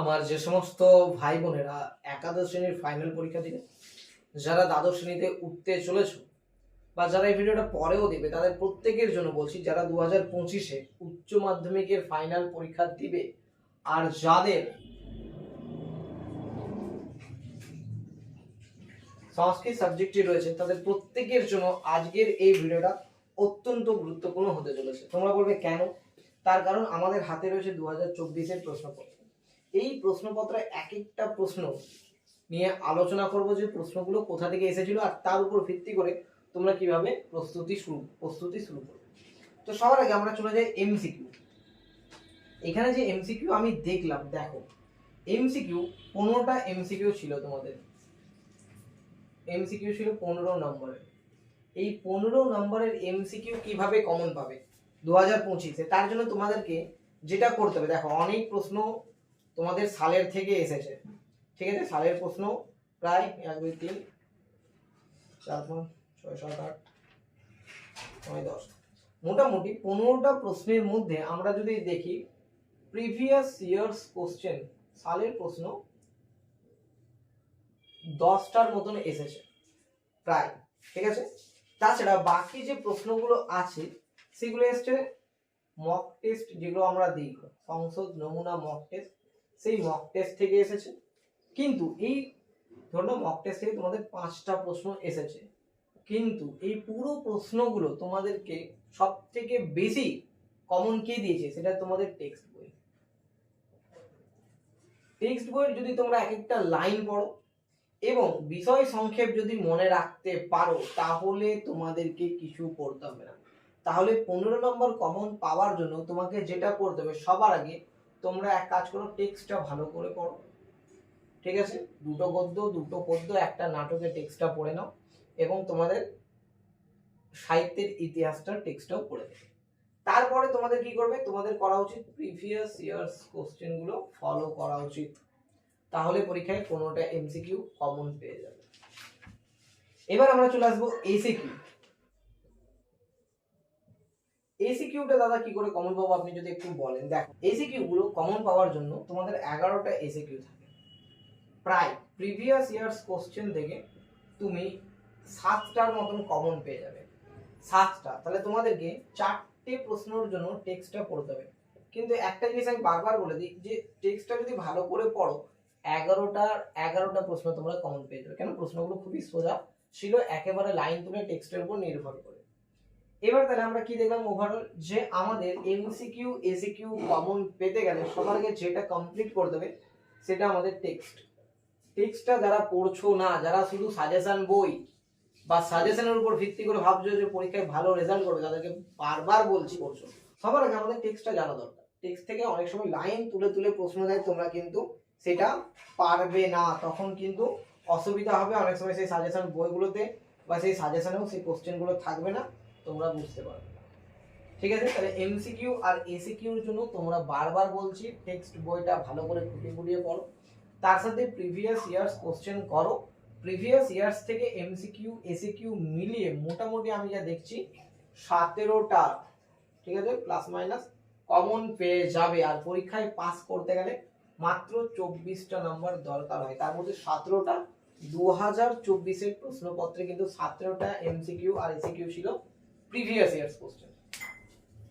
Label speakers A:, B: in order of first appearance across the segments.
A: আমার যে সমস্ত ভাই বোনেরা একাদশ শ্রেণীর ফাইনাল পরীক্ষা দিবে যারা দ্বাদশ শ্রেণীতে উঠতে চলেছ বা যারা এই ভিডিওটা পরেও দেবে তাদের প্রত্যেকের জন্য বলছি যারা দু হাজার পঁচিশে উচ্চ মাধ্যমিকের ফাইনাল পরীক্ষা দিবে আর যাদের সংস্কৃত সাবজেক্টটি রয়েছে তাদের প্রত্যেকের জন্য আজকের এই ভিডিওটা অত্যন্ত গুরুত্বপূর্ণ হতে চলেছে তোমরা বলবে কেন তার কারণ আমাদের হাতে রয়েছে দু হাজার চব্বিশের প্রশ্নপত্র এই প্রশ্নপত্রে এক একটা প্রশ্ন নিয়ে আলোচনা করব যে প্রশ্নগুলো কোথা থেকে এসেছিল আর তার উপর ভিত্তি করে তোমরা কিভাবে প্রস্তুতি শুরু প্রস্তুতি শুরু করবে তো সবার আগে আমরা চলে যাই এমসিকিউ এখানে যে এমসিকিউ আমি দেখলাম দেখো এমসিকিউ পনেরোটা এমসিকিউ ছিল তোমাদের এমসিকিউ ছিল পনেরো নম্বরের এই পনেরো নম্বরের এমসিকিউ কিভাবে কমন পাবে দু হাজার পঁচিশে তার জন্য তোমাদেরকে যেটা করতে হবে দেখো অনেক প্রশ্ন তোমাদের সালের থেকে এসেছে ঠিক আছে সালের প্রশ্ন প্রায় এক দুই তিন চার পাঁচ ছয় সাত আট নয় দশ মোটামুটি পনেরোটা প্রশ্নের মধ্যে আমরা যদি দেখি প্রিভিয়াস ইয়ার্স কোশ্চেন সালের প্রশ্ন দশটার মতন এসেছে প্রায় ঠিক আছে তাছাড়া বাকি যে প্রশ্নগুলো আছে সেগুলো এসছে মক টেস্ট যেগুলো আমরা দিই সংসদ নমুনা মক টেস্ট সেই মক টেস্ট থেকে এসেছে কিন্তু এই ধরো মক টেস্ট থেকে তোমাদের পাঁচটা প্রশ্ন এসেছে কিন্তু এই পুরো প্রশ্নগুলো তোমাদেরকে সব থেকে বেশি কমন কে দিয়েছে সেটা তোমাদের টেক্সট বই টেক্সট বইয়ের যদি তোমরা এক একটা লাইন পড়ো এবং বিষয় সংক্ষেপ যদি মনে রাখতে পারো তাহলে তোমাদেরকে কিছু করতে হবে না তাহলে পনেরো নম্বর কমন পাওয়ার জন্য তোমাকে যেটা করতে হবে সবার আগে তোমরা এক কাজ করো টেক্সটটা ভালো করে পড়ো ঠিক আছে দুটো গদ্য দুটো পদ্য একটা নাটকের টেক্সটটা পড়ে নাও এবং তোমাদের সাহিত্যের ইতিহাসটার টেক্সটটাও পড়ে দেবে তারপরে তোমাদের কি করবে তোমাদের করা উচিত প্রিভিয়াস ইয়ার্স কোশ্চেনগুলো ফলো করা উচিত তাহলে পরীক্ষায় কোনোটা এমসিকিউ কমন পেয়ে যাবে এবার আমরা চলে আসবো এসিকিউ এসিকিউটা দাদা কি করে কমন পাবো আপনি যদি একটু বলেন দেখো এসিকিউ গুলো কমন পাওয়ার জন্য তোমাদের এগারোটা এসিকিউ থাকে প্রায় প্রিভিয়াস ইয়ার্স কোশ্চেন থেকে তুমি সাতটার মতন কমন পেয়ে যাবে সাতটা তাহলে তোমাদেরকে চারটে প্রশ্নর জন্য টেক্সটটা পড়তে হবে কিন্তু একটা জিনিস আমি বারবার বলে দিই যে টেক্সটটা যদি ভালো করে পড়ো এগারোটার এগারোটা প্রশ্ন তোমরা কমন পেয়ে যাবে কেন প্রশ্নগুলো খুবই সোজা ছিল একেবারে লাইন তুমি টেক্সটের উপর নির্ভর করে এবার তাহলে আমরা কি দেখলাম ওভারঅল যে আমাদের এমসিকিউ এসিকিউ কমন পেতে গেলে সবার আগে যেটা কমপ্লিট করে দেবে সেটা আমাদের টেক্সট টেক্সটটা যারা পড়ছো না যারা শুধু সাজেশন বই বা সাজেশনের উপর ভিত্তি করে ভাবছো যে পরীক্ষায় ভালো রেজাল্ট করবে তাদেরকে বারবার বলছি পড়ছো সবার আগে আমাদের টেক্সটটা জানা দরকার টেক্সট থেকে অনেক সময় লাইন তুলে তুলে প্রশ্ন দেয় তোমরা কিন্তু সেটা পারবে না তখন কিন্তু অসুবিধা হবে অনেক সময় সেই সাজেশন বইগুলোতে বা সেই সাজেশনেও সেই কোশ্চেনগুলো থাকবে না তোমরা বুঝতে পারবে ঠিক আছে তাহলে এমসিকিউ আর এসিকিউর জন্য তোমরা বারবার বলছি টেক্সট বইটা ভালো করে খুঁটিয়ে খুঁটিয়ে পড়ো তার সাথে প্রিভিয়াস ইয়ার্স কোশ্চেন করো প্রিভিয়াস ইয়ার্স থেকে এমসিকিউ এসিকিউ মিলিয়ে মোটামুটি আমি যা দেখছি সতেরোটা ঠিক আছে প্লাস মাইনাস কমন পেয়ে যাবে আর পরীক্ষায় পাস করতে গেলে মাত্র চব্বিশটা নাম্বার দরকার হয় তার মধ্যে সতেরোটা দু হাজার চব্বিশের প্রশ্নপত্রে কিন্তু সতেরোটা এমসিকিউ আর এসিকিউ ছিল previous years question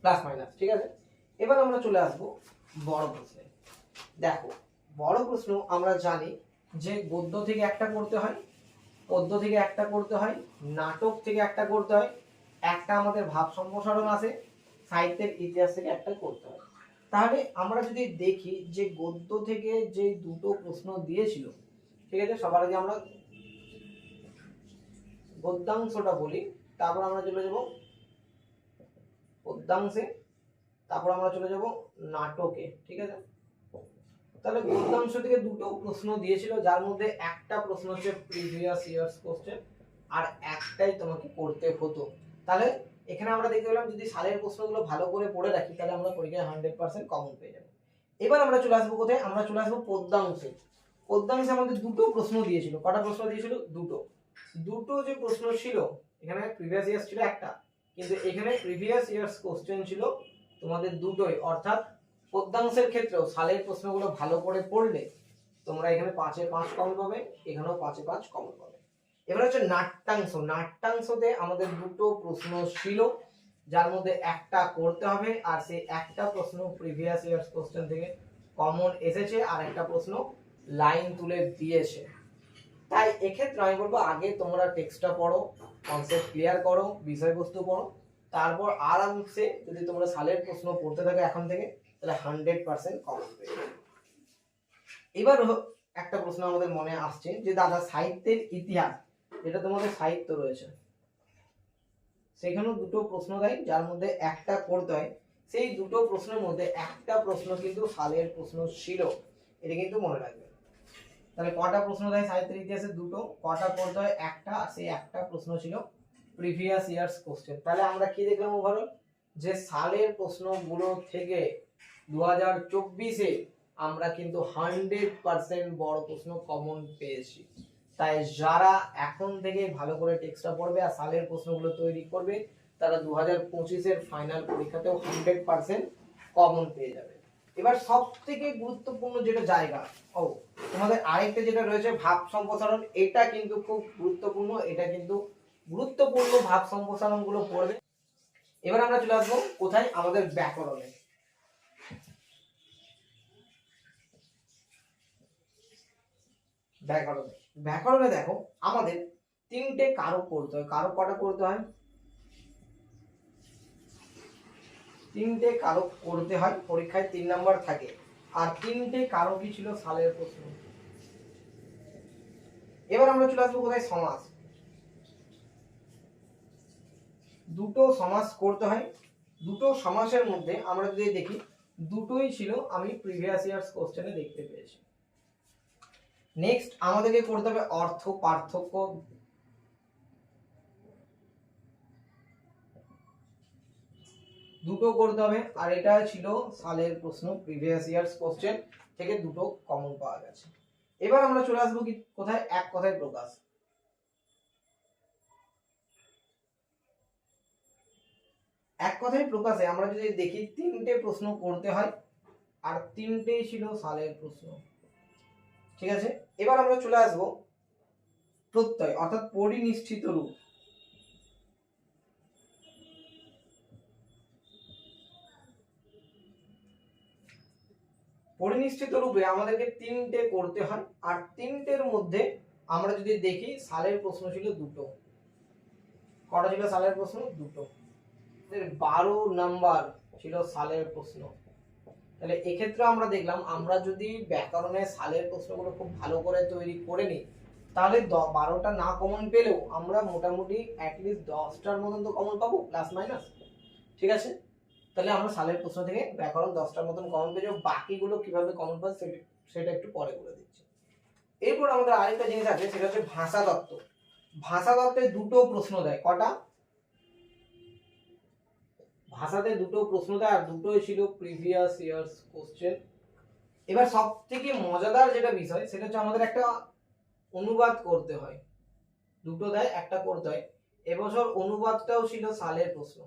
A: plus minus ঠিক আছে এবার আমরা চলে আসবো বড় প্রশ্নে দেখো বড় প্রশ্ন আমরা জানি যে গদ্য থেকে একটা করতে হয় পদ্য থেকে একটা করতে হয় নাটক থেকে একটা করতে হয় একটা আমাদের ভাব সম্প্রসারণ আছে সাহিত্যের ইতিহাস থেকে একটা করতে হয় তাহলে আমরা যদি দেখি যে গদ্য থেকে যে দুটো প্রশ্ন দিয়েছিল ঠিক আছে সবার আগে আমরা গদ্যাংশটা বলি তারপর আমরা চলে যাবো গদ্যাংশে তারপর আমরা চলে যাব নাটকে ঠিক আছে তাহলে গুদ্দাংশ থেকে দুটো প্রশ্ন দিয়েছিল যার মধ্যে একটা প্রশ্ন হচ্ছে প্রিভিয়াস ইয়ার্স কোশ্চেন আর একটাই তোমাকে করতে হতো তাহলে এখানে আমরা দেখতে পেলাম যদি সালের প্রশ্নগুলো ভালো করে পড়ে রাখি তাহলে আমরা পরীক্ষায় হান্ড্রেড পার্সেন্ট কমন পেয়ে যাবো এবার আমরা চলে আসবো কোথায় আমরা চলে আসবো পদ্মাংশে পদ্মাংশে আমাদের দুটো প্রশ্ন দিয়েছিল কটা প্রশ্ন দিয়েছিল দুটো দুটো যে প্রশ্ন ছিল এখানে প্রিভিয়াস ইয়ার ছিল একটা কিন্তু এখানে প্রিভিয়াস ইয়ার্স কোশ্চেন ছিল তোমাদের দুটোই অর্থাৎ পদ্মাংশের ক্ষেত্রেও সালের প্রশ্নগুলো ভালো করে পড়লে তোমরা এখানে পাঁচে পাঁচ কম পাবে এখানেও পাঁচে পাঁচ কম পাবে এবার হচ্ছে নাট্যাংশ নাট্যাংশতে আমাদের দুটো প্রশ্ন ছিল যার মধ্যে একটা করতে হবে আর সেই একটা প্রশ্ন প্রিভিয়াস ইয়ার্স কোশ্চেন থেকে কমন এসেছে আর একটা প্রশ্ন লাইন তুলে দিয়েছে তাই এক্ষেত্রে আমি বলবো আগে তোমরা টেক্সটটা পড়ো কনসেপ্ট ক্লিয়ার করো বিষয়বস্তু পড়ো তারপর আরামসে যদি তোমরা সালের প্রশ্ন পড়তে থাকো এখন থেকে তাহলে হান্ড্রেড পার্সেন্ট কমন পেয়ে এবার একটা প্রশ্ন আমাদের মনে আসছে যে দাদা সাহিত্যের ইতিহাস যেটা তোমাদের সাহিত্য রয়েছে সেখানেও দুটো প্রশ্ন দেয় যার মধ্যে একটা করতে হয় সেই দুটো প্রশ্নের মধ্যে একটা প্রশ্ন কিন্তু সালের প্রশ্ন ছিল এটা কিন্তু মনে রাখবে তাহলে কটা প্রশ্ন দেয় সাহিত্যের ইতিহাসে দুটো কটা পড়তে হয় একটা আর সেই একটা প্রশ্ন ছিল প্রিভিয়াস ইয়ার্স কোশ্চেন তাহলে আমরা কি দেখলাম ওভারঅল যে সালের প্রশ্নগুলো থেকে দু হাজার চব্বিশে আমরা কিন্তু হান্ড্রেড পার্সেন্ট বড় প্রশ্ন কমন পেয়েছি তাই যারা এখন থেকে ভালো করে টেক্সটটা পড়বে আর সালের প্রশ্নগুলো তৈরি করবে তারা দু হাজার পঁচিশের ফাইনাল পরীক্ষাতেও হান্ড্রেড পার্সেন্ট কমন পেয়ে যাবে এবার সব থেকে গুরুত্বপূর্ণ যেটা জায়গা ও তোমাদের আরেকটা যেটা রয়েছে ভাব সম্প্রসারণ এটা কিন্তু খুব গুরুত্বপূর্ণ এটা কিন্তু গুরুত্বপূর্ণ ভাব গুলো পড়বে এবার আমরা চলে আসবো কোথায় আমাদের ব্যাকরণে ব্যাকরণে ব্যাকরণে দেখো আমাদের তিনটে কারক পড়তে হয় কারক কটা পড়তে হয় তিনটে কারক করতে হয় পরীক্ষায় তিন নাম্বার থাকে আর তিনটে কারকই ছিল সালের প্রশ্ন এবার আমরা চলে আসবো কোথায় সমাজ দুটো সমাজ করতে হয় দুটো সমাসের মধ্যে আমরা যদি দেখি দুটোই ছিল আমি প্রিভিয়াস ইয়ার্স কোশ্চেনে দেখতে পেয়েছি নেক্সট আমাদেরকে করতে হবে অর্থ পার্থক্য দুটো করতে হবে আর এটা ছিল সালের প্রশ্ন প্রিভিয়াস ইয়ার্স কোশ্চেন থেকে দুটো কমন পাওয়া গেছে এবার আমরা চলে আসবো কি কোথায় এক কথায় প্রকাশ এক কথায় প্রকাশে আমরা যদি দেখি তিনটে প্রশ্ন করতে হয় আর তিনটেই ছিল সালের প্রশ্ন ঠিক আছে এবার আমরা চলে আসবো প্রত্যয় অর্থাৎ পরিনিশ্চিত রূপ পরিনিশ্চিত রূপে আমাদেরকে তিনটে করতে হয় আর তিনটের মধ্যে আমরা যদি দেখি সালের প্রশ্ন ছিল দুটো কটা ছিল সালের প্রশ্ন দুটো বারো নাম্বার ছিল সালের প্রশ্ন তাহলে এক্ষেত্রে আমরা দেখলাম আমরা যদি ব্যাকরণে সালের প্রশ্নগুলো খুব ভালো করে তৈরি করে নিই তাহলে বারোটা না কমন পেলেও আমরা মোটামুটি অ্যাটলিস্ট দশটার মতন তো কমন পাবো প্লাস মাইনাস ঠিক আছে তাহলে আমরা সালের প্রশ্ন থেকে ব্যাকরণ দশটার মতন কমন পেয়ে যাবো বাকিগুলো কীভাবে কমন পাস সেটা একটু পরে বলে দিচ্ছি এরপর আমাদের আরেকটা জিনিস আছে সেটা হচ্ছে ভাষা দত্ত ভাষা দত্তের দুটো প্রশ্ন দেয় কটা ভাষাতে দুটো প্রশ্ন দেয় আর দুটোই ছিল প্রিভিয়াস ইয়ার্স কোশ্চেন এবার সব থেকে মজাদার যেটা বিষয় সেটা হচ্ছে আমাদের একটা অনুবাদ করতে হয় দুটো দেয় একটা করতে হয় এবছর অনুবাদটাও ছিল সালের প্রশ্ন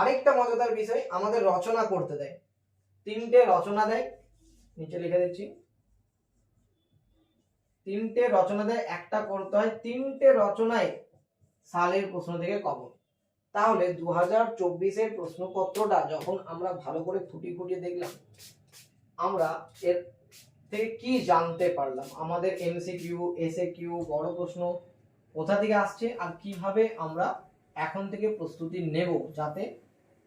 A: আরেকটা মজাদার বিষয় আমাদের রচনা করতে দেয় তিনটে রচনা দেয় নিচে লিখে দিচ্ছি তিনটে রচনা দেয় একটা করতে হয় তিনটে রচনায় সালের প্রশ্ন থেকে কবর তাহলে দু হাজার চব্বিশের প্রশ্নপত্রটা যখন আমরা ভালো করে খুঁটি খুঁটিয়ে দেখলাম আমরা এর থেকে কি জানতে পারলাম আমাদের এমসিকিউ এসএ কিউ বড় প্রশ্ন কোথা থেকে আসছে আর কিভাবে আমরা এখন থেকে প্রস্তুতি নেব যাতে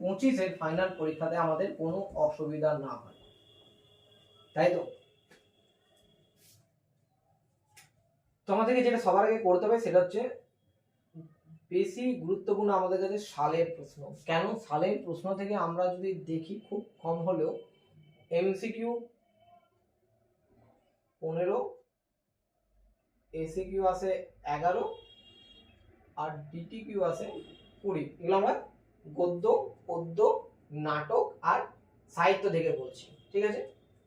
A: পঁচিশের ফাইনাল পরীক্ষাতে আমাদের কোনো অসুবিধা না হয় তাই তো তোমাদেরকে যেটা সবার আগে করতে হবে সেটা হচ্ছে বেশি গুরুত্বপূর্ণ আমাদের কাছে সালের প্রশ্ন কেন সালের প্রশ্ন থেকে আমরা যদি দেখি খুব কম হলেও এমসিকিউ পনেরো এসিকিউ আছে এগারো আর ডিটিকিউ আছে কুড়ি এগুলো আমরা গদ্য পদ্য নাটক আর সাহিত্য থেকে বলছি ঠিক আছে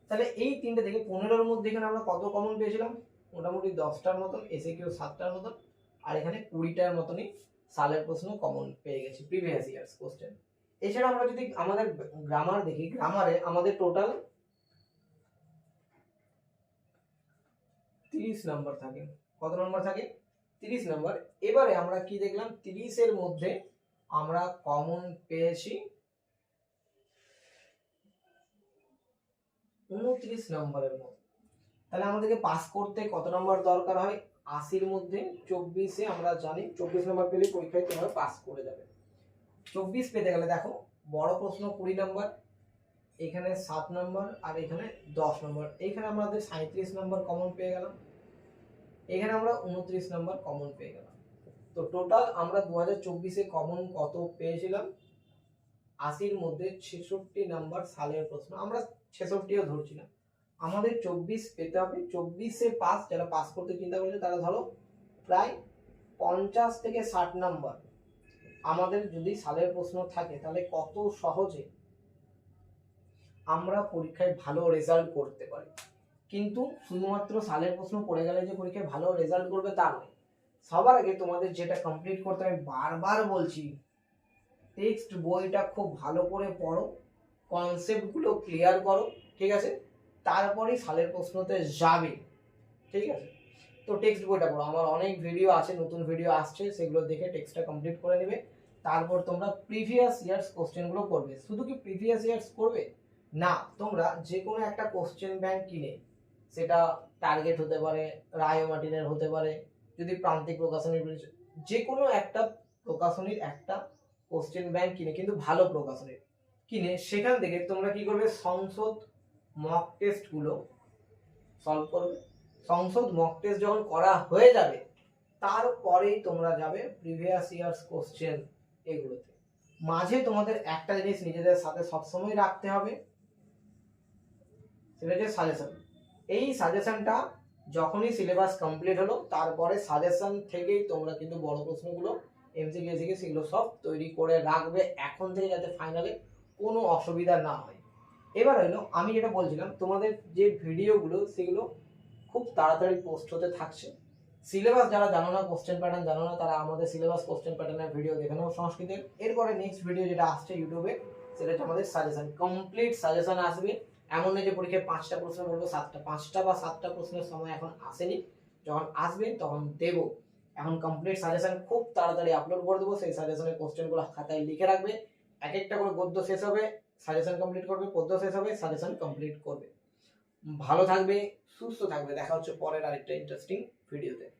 A: তাহলে এই তিনটে থেকে পনেরোর মধ্যে এখানে আমরা কত কমন পেয়েছিলাম মোটামুটি দশটার মতন এসে কেউ সাতটার মতন আর এখানে কুড়িটার মতনই সালের প্রশ্ন কমন পেয়ে গেছি প্রিভিয়াস ইয়ার্স কোশ্চেন এছাড়া আমরা যদি আমাদের গ্রামার দেখি গ্রামারে আমাদের টোটাল তিরিশ নাম্বার থাকে কত নাম্বার থাকে তিরিশ নাম্বার এবারে আমরা কি দেখলাম তিরিশের মধ্যে আমরা কমন পেয়েছি উনত্রিশ নম্বরের মধ্যে তাহলে আমাদেরকে পাস করতে কত নম্বর দরকার হয় আশির মধ্যে চব্বিশে আমরা জানি চব্বিশ নম্বর পেলে পরীক্ষায় তোমরা পাস করে যাবে চব্বিশ পেতে গেলে দেখো বড় প্রশ্ন কুড়ি নম্বর এখানে সাত নম্বর আর এখানে দশ নম্বর এখানে আমাদের সাঁত্রিশ নম্বর কমন পেয়ে গেলাম এখানে আমরা উনত্রিশ নম্বর কমন পেয়ে গেলাম তো টোটাল আমরা দু হাজার চব্বিশে কমন কত পেয়েছিলাম আশির মধ্যে ছেষট্টি নাম্বার সালের প্রশ্ন আমরা ছেষট্টিও ধরছিলাম আমাদের চব্বিশ পেতে হবে চব্বিশে পাস যারা পাস করতে চিন্তা করছে তারা ধরো প্রায় পঞ্চাশ থেকে ষাট নাম্বার আমাদের যদি সালের প্রশ্ন থাকে তাহলে কত সহজে আমরা পরীক্ষায় ভালো রেজাল্ট করতে পারি কিন্তু শুধুমাত্র সালের প্রশ্ন পড়ে গেলে যে পরীক্ষায় ভালো রেজাল্ট করবে তা নয় সবার আগে তোমাদের যেটা কমপ্লিট করতে আমি বারবার বলছি টেক্সট বইটা খুব ভালো করে পড়ো কনসেপ্টগুলো ক্লিয়ার করো ঠিক আছে তারপরেই সালের প্রশ্নতে যাবে ঠিক আছে তো টেক্সট বইটা পড়ো আমার অনেক ভিডিও আছে নতুন ভিডিও আসছে সেগুলো দেখে টেক্সটটা কমপ্লিট করে নেবে তারপর তোমরা প্রিভিয়াস ইয়ার্স কোশ্চেনগুলো করবে শুধু কি প্রিভিয়াস ইয়ার্স করবে না তোমরা যে কোনো একটা কোশ্চেন ব্যাংক কিনে সেটা টার্গেট হতে পারে রায় মার্টিনের হতে পারে যদি প্রান্তিক প্রকাশনীর যে কোনো একটা প্রকাশনীর একটা কোশ্চেন ব্যাংক কিনে কিন্তু ভালো প্রকাশনীর কিনে সেখান থেকে তোমরা কি করবে সংসদ মক টেস্টগুলো সলভ করবে সংসদ মক টেস্ট যখন করা হয়ে যাবে তারপরেই তোমরা যাবে প্রিভিয়াস ইয়ার্স কোশ্চেন এগুলোতে মাঝে তোমাদের একটা জিনিস নিজেদের সাথে সবসময় রাখতে হবে সেটা হচ্ছে সাজেশন এই সাজেশনটা যখনই সিলেবাস কমপ্লিট হলো তারপরে সাজেশন থেকেই তোমরা কিন্তু বড় প্রশ্নগুলো এমসিকে থেকে সেগুলো সব তৈরি করে রাখবে এখন থেকে যাতে ফাইনালে কোনো অসুবিধা না হয় এবার হইলো আমি যেটা বলছিলাম তোমাদের যে ভিডিওগুলো সেগুলো খুব তাড়াতাড়ি পোস্ট হতে থাকছে সিলেবাস যারা জানো না কোশ্চেন প্যাটার্ন জানো না তারা আমাদের সিলেবাস কোশ্চেন প্যাটার্নের ভিডিও দেখে নেবো সংস্কৃতের এরপরে নেক্সট ভিডিও যেটা আসছে ইউটিউবে সেটা হচ্ছে আমাদের সাজেশন কমপ্লিট সাজেশন আসবে এমন নয় যে পরীক্ষায় পাঁচটা প্রশ্ন বলবো সাতটা পাঁচটা বা সাতটা প্রশ্নের সময় এখন আসেনি যখন আসবে তখন দেব এখন কমপ্লিট সাজেশন খুব তাড়াতাড়ি আপলোড করে দেবো সেই সাজেশনের কোশ্চেনগুলো খাতায় লিখে রাখবে এক একটা করে গদ্য শেষ হবে সাজেশন কমপ্লিট করবে পদ্য শেষ হবে সাজেশন কমপ্লিট করবে ভালো থাকবে সুস্থ থাকবে দেখা হচ্ছে পরের আরেকটা ইন্টারেস্টিং ভিডিওতে